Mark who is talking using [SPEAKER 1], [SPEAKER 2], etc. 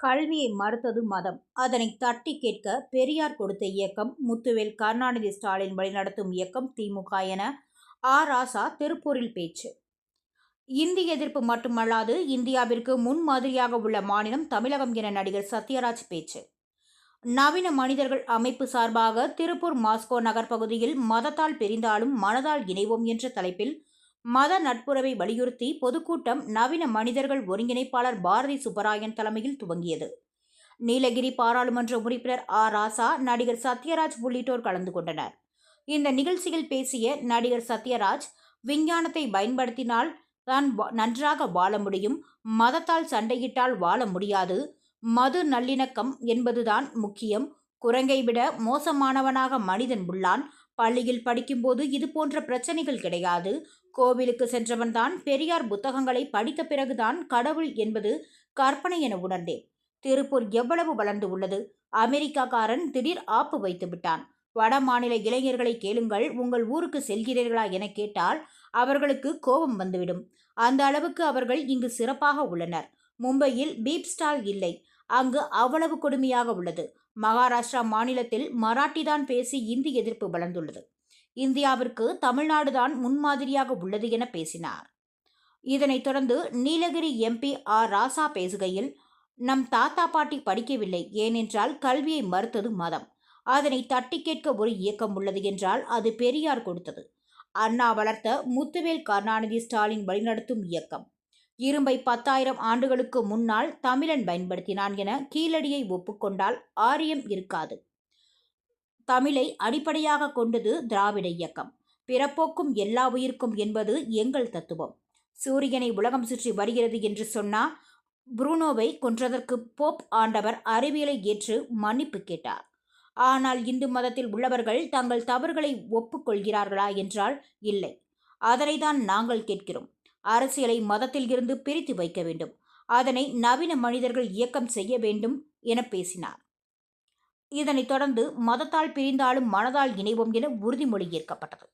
[SPEAKER 1] கல்வியை மறுத்தது மதம். அதனை தட்டி கேட்க பெரியார் கொடுத்த இயக்கம் முத்துவேல் கருணாநிதி ஸ்டாலின் வழிநடத்தும் இயக்கம் திமுக என ஆ. ராசா திருப்பூரில் பேச்சு. இந்தி எதிர்ப்பு மட்டுமல்லாது இந்தியாவிற்கு முன்மாதிரியாக உள்ள மாநிலம் தமிழகம் என நடிகர் சத்யராஜ் பேச்சு. நவீன மனிதர்கள் அமைப்பு சார்பாக திருப்பூர் மாஸ்கோ நகர் பகுதியில் மதத்தால் பிரிந்தாலும் மனதால் இணைவோம் என்ற தலைப்பில் மத நட்புறவை வலியுறுத்தி பொதுக்கூட்டம் நவீன மனிதர்கள் ஒருங்கிணைப்பாளர் பாரதி சுப்பராயன் தலைமையில் துவங்கியது. நீலகிரி பாராளுமன்ற உறுப்பினர் ஆ. ராசா நடிகர் சத்யராஜ் உள்ளிட்டோர் கலந்து கொண்டனர். இந்த நிகழ்ச்சியில் பேசிய நடிகர் சத்யராஜ் விஞ்ஞானத்தை பயன்படுத்தினால் தான் நன்றாக வாழ முடியும் மதத்தால் சண்டையிட்டால் வாழ முடியாது மது நல்லிணக்கம் என்பதுதான் முக்கியம் குரங்கை விட மோசமானவனாக மனிதன் உள்ளான் பள்ளியில் படிக்கும்போது இது போன்ற பிரச்சனைகள் கிடையாது. கோவிலுக்கு சென்றவன்தான் பெரியார் புத்தகங்களை படித்த பிறகுதான் கடவுள் என்பது கற்பனை என உணர்ந்தேன். திருப்பூர் எவ்வளவு வளர்ந்து உள்ளது? அமெரிக்காக்காரன் திடீர் ஆப்பு வைத்து விட்டான். வட மாநில இளைஞர்களை கேளுங்கள் உங்கள் ஊருக்கு செல்கிறீர்களா என கேட்டால் அவர்களுக்கு கோபம் வந்துவிடும். அந்த அளவுக்கு அவர்கள் இங்கு சிறப்பாக உள்ளனர். மும்பையில் பீப் ஸ்டால் இல்லை. அங்கு அவ்வளவு கொடுமையாக உள்ளது. மகாராஷ்டிரா மாநிலத்தில் மராட்டி தான் பேசி இந்தி எதிர்ப்பு வளர்ந்துள்ளது. இந்தியாவிற்கு தமிழ்நாடு தான் முன்மாதிரியாக உள்ளது என பேசினார். இதனைத் தொடர்ந்து நீலகிரி எம்பி ஆர் ராசா பேசுகையில் நம் தாத்தா பாட்டி படிக்கவில்லை ஏனென்றால் கல்வியை மறுத்தது மதம். அதனை தட்டி கேட்க ஒரு இயக்கம் உள்ளது என்றால் அது பெரியார் கொடுத்தது. அண்ணா வளர்த்த முத்துவேல் கருணாநிதி ஸ்டாலின் வழிநடத்தும் இயக்கம். இரும்பை பத்தாயிரம் ஆண்டுகளுக்கு முன்னால் தமிழன் பயன்படுத்தினான் என கீழடியை ஒப்புக்கொண்டால் ஆரியம் இருக்காது. தமிழை அடிப்படையாக கொண்டது திராவிட இயக்கம். பிறப்போக்கும் எல்லா உயிர்க்கும் என்பது எங்கள் தத்துவம். சூரியனை உலகம் சுற்றி வருகிறது என்று சொன்னால் புரூனோவை கொன்றதற்கு போப் ஆண்டவர் அறிவியலை ஏற்று மன்னிப்பு கேட்டார். ஆனால் இந்து மதத்தில் உள்ளவர்கள் தங்கள் தவறுகளை ஒப்புக்கொள்கிறார்களா என்றால் இல்லை. அதனை தான் நாங்கள் கேட்கிறோம். அரசியலை மதத்தில் இருந்து பிரித்து வைக்க வேண்டும். அதனை நவீன மனிதர்கள் இயக்கம் செய்ய வேண்டும் என பேசினார். இதனைத் தொடர்ந்து மதத்தால் பிரிந்தாலும் மனதால் இணைவோம் என உறுதிமொழி ஏற்கப்பட்டது.